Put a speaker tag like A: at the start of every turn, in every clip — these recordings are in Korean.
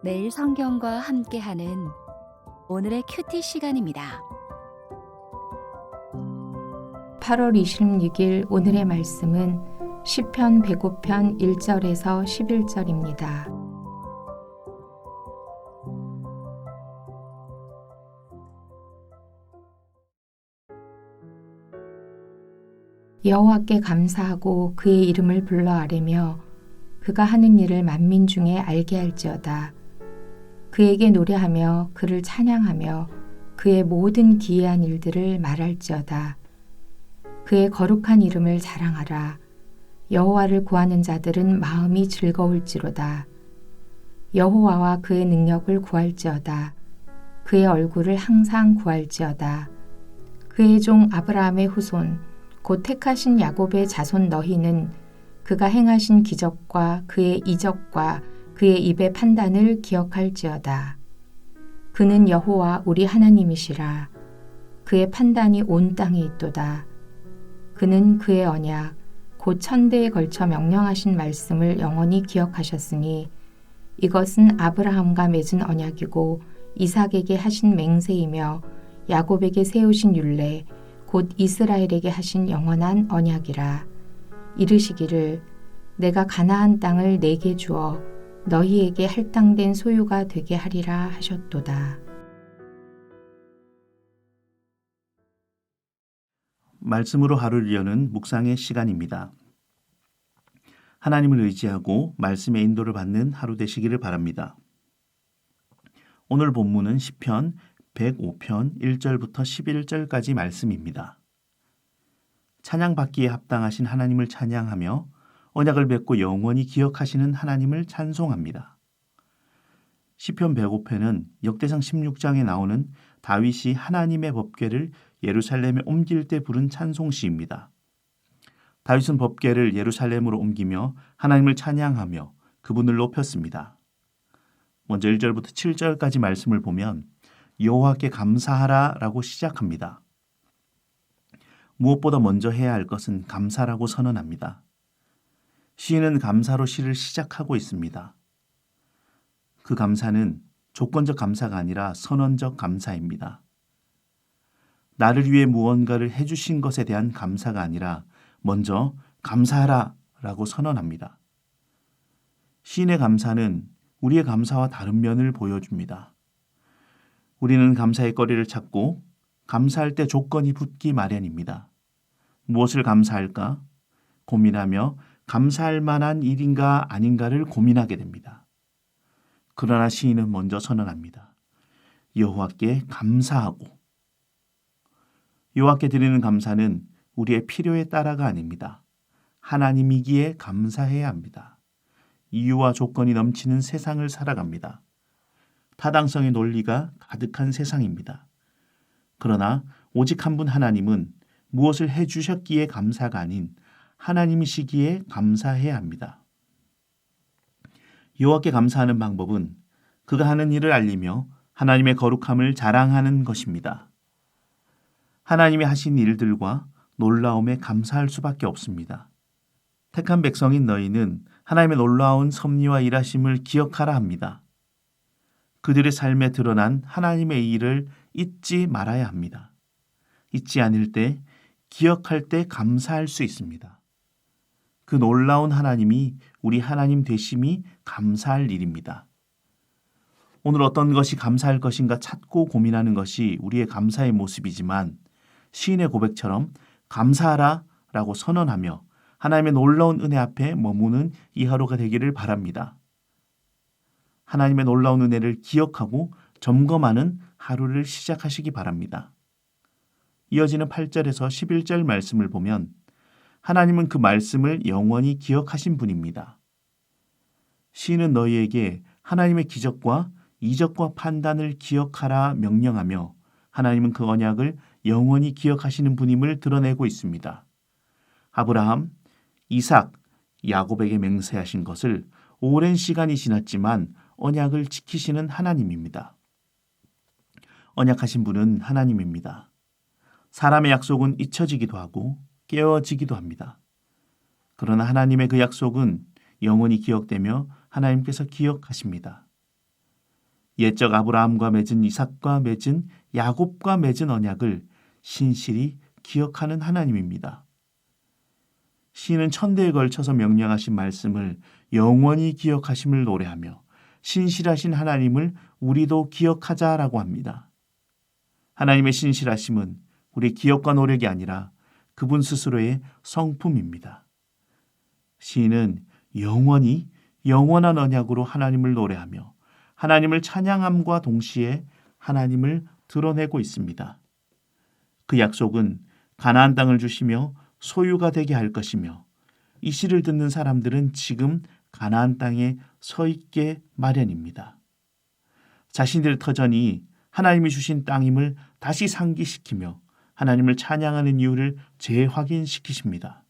A: 매일 성경과 함께하는 오늘의 큐티 시간입니다.
B: 8월 26일 오늘의 말씀은 시편 105편 1절에서 11절입니다. 여호와께 감사하고 그의 이름을 불러 아뢰며 그가 하는 일을 만민 중에 알게 할지어다. 그에게 노래하며 그를 찬양하며 그의 모든 기이한 일들을 말할지어다. 그의 거룩한 이름을 자랑하라. 여호와를 구하는 자들은 마음이 즐거울지로다. 여호와와 그의 능력을 구할지어다. 그의 얼굴을 항상 구할지어다. 그의 종 아브라함의 후손 곧 택하신 야곱의 자손 너희는 그가 행하신 기적과 그의 이적과 그의 입의 판단을 기억할지어다. 그는 여호와 우리 하나님이시라. 그의 판단이 온 땅에 있도다. 그는 그의 언약, 곧 천대에 걸쳐 명령하신 말씀을 영원히 기억하셨으니 이것은 아브라함과 맺은 언약이고 이삭에게 하신 맹세이며 야곱에게 세우신 율례, 곧 이스라엘에게 하신 영원한 언약이라. 이르시기를 내가 가나안 땅을 내게 주어 너희에게 할당된 소유가 되게 하리라 하셨도다.
C: 말씀으로 하루를 여는 묵상의 시간입니다. 하나님을 의지하고 말씀의 인도를 받는 하루 되시기를 바랍니다. 오늘 본문은 시편 105편 1절부터 11절까지 말씀입니다. 찬양받기에 합당하신 하나님을 찬양하며 언약을 맺고 영원히 기억하시는 하나님을 찬송합니다. 시편 105편은 역대상 16장에 나오는 다윗이 하나님의 법궤를 예루살렘에 옮길 때 부른 찬송시입니다. 다윗은 법궤를 예루살렘으로 옮기며 하나님을 찬양하며 그분을 높였습니다. 먼저 1절부터 7절까지 말씀을 보면 여호와께 감사하라라고 시작합니다. 무엇보다 먼저 해야 할 것은 감사라고 선언합니다. 시인은 감사로 시를 시작하고 있습니다. 그 감사는 조건적 감사가 아니라 선언적 감사입니다. 나를 위해 무언가를 해주신 것에 대한 감사가 아니라 먼저 감사하라 라고 선언합니다. 시인의 감사는 우리의 감사와 다른 면을 보여줍니다. 우리는 감사의 거리를 찾고 감사할 때 조건이 붙기 마련입니다. 무엇을 감사할까? 고민하며 감사할 만한 일인가 아닌가를 고민하게 됩니다. 그러나 시인은 먼저 선언합니다. 여호와께 감사하고 여호와께 드리는 감사는 우리의 필요에 따라가 아닙니다. 하나님이기에 감사해야 합니다. 이유와 조건이 넘치는 세상을 살아갑니다. 타당성의 논리가 가득한 세상입니다. 그러나 오직 한 분 하나님은 무엇을 해 주셨기에 감사가 아닌 하나님이시기에 감사해야 합니다. 여호와께 감사하는 방법은 그가 하는 일을 알리며 하나님의 거룩함을 자랑하는 것입니다. 하나님이 하신 일들과 놀라움에 감사할 수밖에 없습니다. 택한 백성인 너희는 하나님의 놀라운 섭리와 일하심을 기억하라 합니다. 그들의 삶에 드러난 하나님의 일을 잊지 말아야 합니다. 잊지 않을 때, 기억할 때 감사할 수 있습니다. 그 놀라운 하나님이 우리 하나님 되심이 감사할 일입니다. 오늘 어떤 것이 감사할 것인가 찾고 고민하는 것이 우리의 감사의 모습이지만 시인의 고백처럼 감사하라 라고 선언하며 하나님의 놀라운 은혜 앞에 머무는 이 하루가 되기를 바랍니다. 하나님의 놀라운 은혜를 기억하고 점검하는 하루를 시작하시기 바랍니다. 이어지는 8절에서 11절 말씀을 보면 하나님은 그 말씀을 영원히 기억하신 분입니다. 시인은 너희에게 하나님의 기적과 이적과 판단을 기억하라 명령하며 하나님은 그 언약을 영원히 기억하시는 분임을 드러내고 있습니다. 아브라함, 이삭, 야곱에게 맹세하신 것을 오랜 시간이 지났지만 언약을 지키시는 하나님입니다. 언약하신 분은 하나님입니다. 사람의 약속은 잊혀지기도 하고 깨어지기도 합니다. 그러나 하나님의 그 약속은 영원히 기억되며 하나님께서 기억하십니다. 옛적 아브라함과 맺은 이삭과 맺은 야곱과 맺은 언약을 신실히 기억하는 하나님입니다. 시인은 천대에 걸쳐서 명령하신 말씀을 영원히 기억하심을 노래하며 신실하신 하나님을 우리도 기억하자라고 합니다. 하나님의 신실하심은 우리 기억과 노력이 아니라 그분 스스로의 성품입니다. 시인은 영원히 영원한 언약으로 하나님을 노래하며 하나님을 찬양함과 동시에 하나님을 드러내고 있습니다. 그 약속은 가나안 땅을 주시며 소유가 되게 할 것이며 이 시를 듣는 사람들은 지금 가나안 땅에 서 있게 마련입니다. 자신들의 터전이 하나님이 주신 땅임을 다시 상기시키며 하나님을 찬양하는 이유를 재확인시키십니다.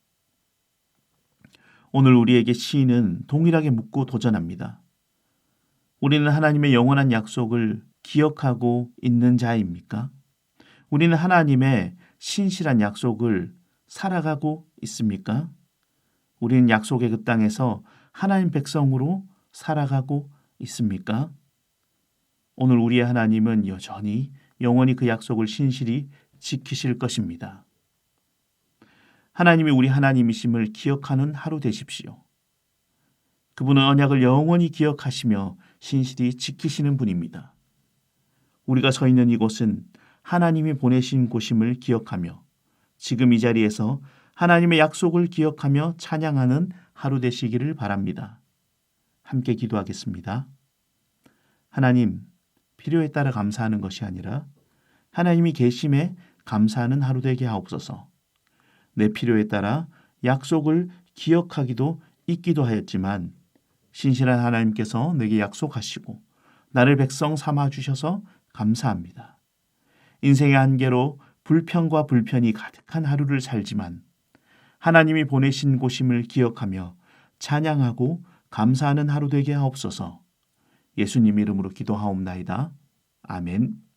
C: 오늘 우리에게 시인은 동일하게 묻고 도전합니다. 우리는 하나님의 영원한 약속을 기억하고 있는 자입니까? 우리는 하나님의 신실한 약속을 살아가고 있습니까? 우리는 약속의 그 땅에서 하나님 백성으로 살아가고 있습니까? 오늘 우리의 하나님은 여전히 영원히 그 약속을 신실히 지키실 것입니다. 하나님이 우리 하나님이심을 기억하는 하루 되십시오. 그분은 언약을 영원히 기억하시며 신실히 지키시는 분입니다. 우리가 서 있는 이곳은 하나님이 보내신 곳임을 기억하며 지금 이 자리에서 하나님의 약속을 기억하며 찬양하는 하루 되시기를 바랍니다. 함께 기도하겠습니다. 하나님, 필요에 따라 감사하는 것이 아니라 하나님이 계심에 감사하는 하루 되게 하옵소서. 내 필요에 따라 약속을 기억하기도 잊기도 하였지만 신실한 하나님께서 내게 약속하시고 나를 백성 삼아 주셔서 감사합니다. 인생의 한계로 불평과 불편이 가득한 하루를 살지만 하나님이 보내신 곳임을 기억하며 찬양하고 감사하는 하루 되게 하옵소서. 예수님 이름으로 기도하옵나이다. 아멘.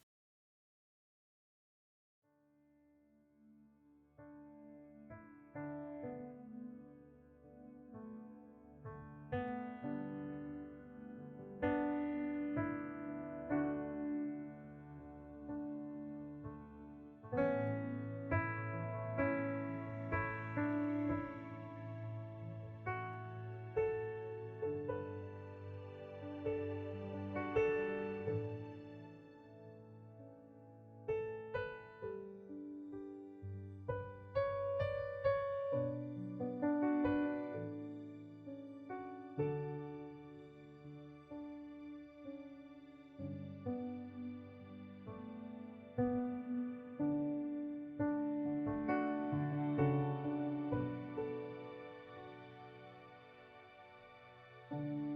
C: Thank you.